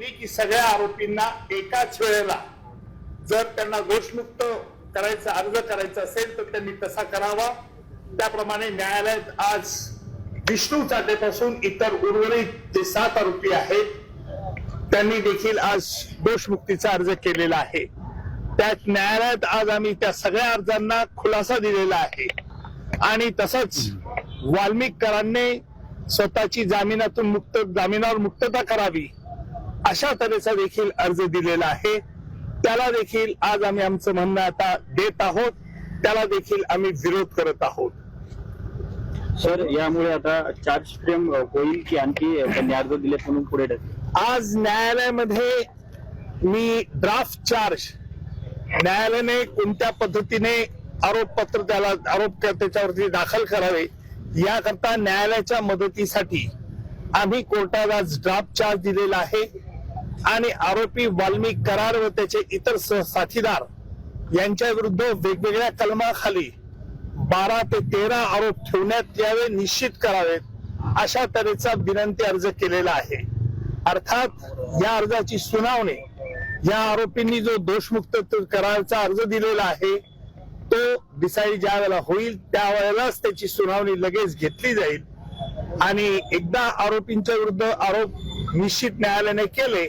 केली की सगळ्या आरोपींना एकाच वेळेला जर त्यांना दोषमुक्त करायचा अर्ज करायचा असेल तर त्यांनी तसा करावा. त्याप्रमाणे न्यायालयात आज विष्णू चाटेपासून इतर उर्वरित जे सात आरोपी आहेत त्यांनी देखील आज दोषमुक्तीचा अर्ज केलेला आहे. त्यात न्यायालयात आज आम्ही त्या सगळ्या अर्जांना खुलासा दिलेला आहे. आणि तसंच वाल्मिकरांनी स्वतःची जामिनातून मुक्त जामिनावर मुक्तता करावी. अशा तऱ्हेचा देखील अर्ज दिलेला आहे. त्याला देखील आज आम्ही आमचं म्हणणं आता देत आहोत. त्याला देखील आम्ही विरोध करत आहोत. सर यामुळे आता चार्ज फ्रेम होईल की आणखी अर्ज दिले म्हणून पुढे? आज न्यायालयामध्ये मी ड्राफ्ट चार्ज न्यायालयाने कोणत्या पद्धतीने आरोपपत्र त्याला आरोप त्याच्यावरती दाखल करावे याकरता न्यायालयाच्या मदतीसाठी आम्ही कोर्टात आज ड्राफ्ट चार्ज दिलेला आहे. आणि आरोपी वाल्मिक करार व त्याचे इतर साथीदार यांच्या विरुद्ध वेगवेगळ्या कलमाखाली बारा ते तेरा आरोप ठेवण्यात यावे निश्चित करावेत अशा तऱ्हेचा विनंती अर्ज केलेला आहे. अर्थात या अर्जाची सुनावणी या आरोपींनी जो दोषमुक्त करारचा अर्ज दिलेला आहे तो डिसाईड ज्या वेळेला होईल त्यावेळेलाच त्याची सुनावणी लगेच घेतली जाईल. आणि एकदा आरोपींच्या विरुद्ध आरोप निश्चित न्यायालयाने केले